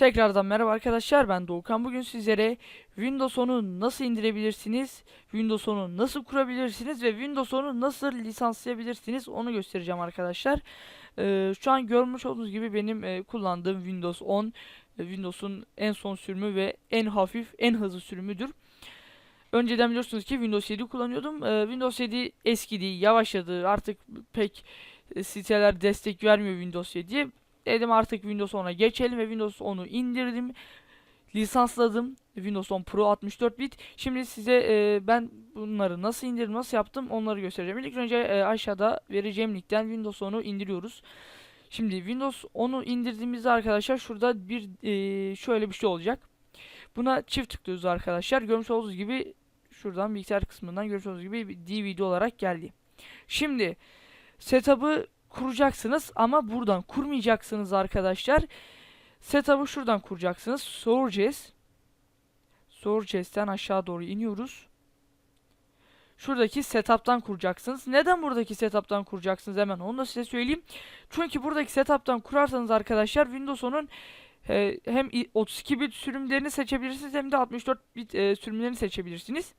Tekrardan merhaba arkadaşlar ben Doğukan bugün sizlere Windows 10'u nasıl indirebilirsiniz, Windows 10'u nasıl kurabilirsiniz ve Windows 10'u nasıl lisanslayabilirsiniz onu göstereceğim arkadaşlar. Ee, şu an görmüş olduğunuz gibi benim e, kullandığım Windows 10 e, Windows'un en son sürümü ve en hafif en hızlı sürümüdür. Önceden biliyorsunuz ki Windows 7 kullanıyordum. Ee, Windows 7 eskidi, yavaşladı. Artık pek siteler destek vermiyor Windows 7'ye. Dedim artık Windows 10'a geçelim ve Windows 10'u indirdim. Lisansladım. Windows 10 Pro 64 bit. Şimdi size e, ben bunları nasıl indirdim, nasıl yaptım onları göstereceğim. İlk önce e, aşağıda vereceğim linkten Windows 10'u indiriyoruz. Şimdi Windows 10'u indirdiğimizde arkadaşlar şurada bir e, şöyle bir şey olacak. Buna çift tıklıyoruz arkadaşlar. Görmüş olduğunuz gibi şuradan bilgisayar kısmından görmüş olduğunuz gibi DVD olarak geldi. Şimdi setup'ı kuracaksınız ama buradan kurmayacaksınız arkadaşlar. Setup'ı şuradan kuracaksınız. Soracağız. Soracağız'ten aşağı doğru iniyoruz. Şuradaki setup'tan kuracaksınız. Neden buradaki setup'tan kuracaksınız hemen onu da size söyleyeyim. Çünkü buradaki setup'tan kurarsanız arkadaşlar Windows 10'un e, hem i- 32 bit sürümlerini seçebilirsiniz hem de 64 bit e, sürümlerini seçebilirsiniz.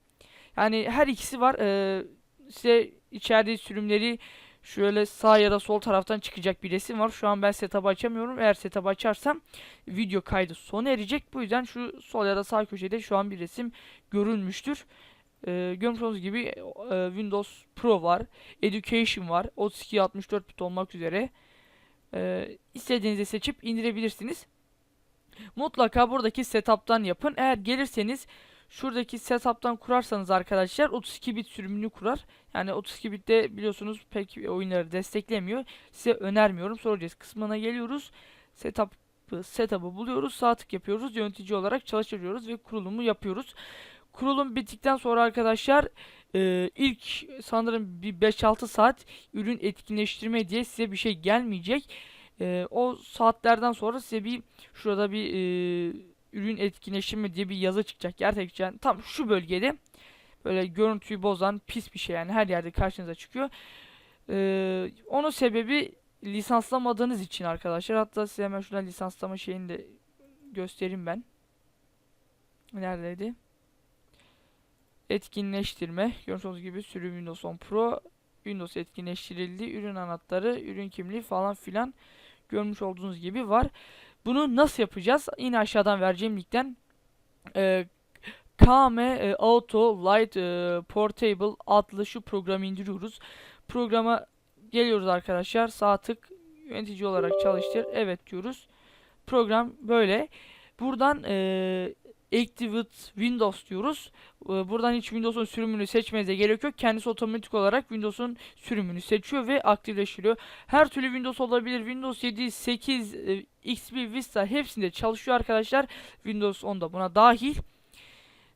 Yani her ikisi var. E, size içeride sürümleri Şöyle sağ ya da sol taraftan çıkacak bir resim var. Şu an ben setup'ı açamıyorum. Eğer setup'ı açarsam video kaydı sona erecek. Bu yüzden şu sol ya da sağ köşede şu an bir resim görünmüştür. Ee, görmüş gibi e, Windows Pro var. Education var. 32-64 bit olmak üzere. Ee, istediğinizi seçip indirebilirsiniz. Mutlaka buradaki setup'tan yapın. Eğer gelirseniz şuradaki setup'tan kurarsanız arkadaşlar 32 bit sürümünü kurar. Yani 32 bitte biliyorsunuz pek oyunları desteklemiyor. Size önermiyorum. Soracağız kısmına geliyoruz. Setup setup'ı buluyoruz. Sağ tık yapıyoruz. Yönetici olarak çalıştırıyoruz ve kurulumu yapıyoruz. Kurulum bittikten sonra arkadaşlar e, ilk sanırım bir 5-6 saat ürün etkinleştirme diye size bir şey gelmeyecek. E, o saatlerden sonra size bir şurada bir e, ürün etkinleştirme diye bir yazı çıkacak. Gerçekten tam şu bölgede böyle görüntüyü bozan pis bir şey yani her yerde karşınıza çıkıyor. Ee, onun sebebi lisanslamadığınız için arkadaşlar. Hatta size hemen şuradan lisanslama şeyini de göstereyim ben. Neredeydi? Etkinleştirme. Gördüğünüz gibi sürüm Windows 10 Pro Windows etkinleştirildi. Ürün anahtarı, ürün kimliği falan filan görmüş olduğunuz gibi var. Bunu nasıl yapacağız? Yine aşağıdan vereceğim linkten e, KM e, Auto Light e, Portable adlı şu programı indiriyoruz. Programa geliyoruz arkadaşlar. Sağ tık yönetici olarak çalıştır. Evet diyoruz. Program böyle. Buradan e, Activate Windows diyoruz. E, buradan hiç Windows'un sürümünü seçmenize gerek yok. Kendisi otomatik olarak Windows'un sürümünü seçiyor ve aktifleştiriyor. Her türlü Windows olabilir. Windows 7, 8, e, XP, Vista hepsinde çalışıyor arkadaşlar. Windows 10 da buna dahil.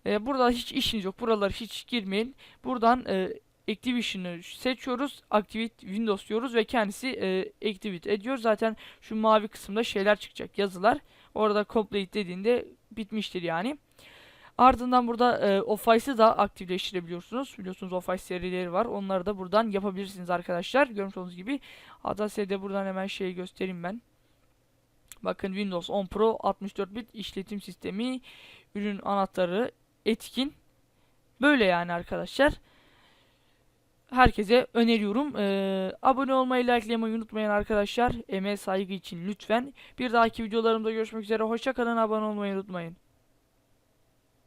E, burada hiç işiniz yok. Buralara hiç girmeyin. Buradan Activation'ı seçiyoruz. Activate Windows diyoruz ve kendisi e, Activate ediyor. Zaten şu mavi kısımda şeyler çıkacak. Yazılar. Orada Complete dediğinde bitmiştir yani. Ardından burada e, Office'ı da aktifleştirebiliyorsunuz. Biliyorsunuz Office serileri var. Onları da buradan yapabilirsiniz arkadaşlar. Görmüş olduğunuz gibi. Hatta size de buradan hemen şeyi göstereyim ben. Bakın Windows 10 Pro 64 bit işletim sistemi, ürün anahtarı, etkin. Böyle yani arkadaşlar. Herkese öneriyorum. Ee, abone olmayı, likelamayı unutmayın arkadaşlar. Emeğe saygı için lütfen. Bir dahaki videolarımda görüşmek üzere. Hoşçakalın. Abone olmayı unutmayın.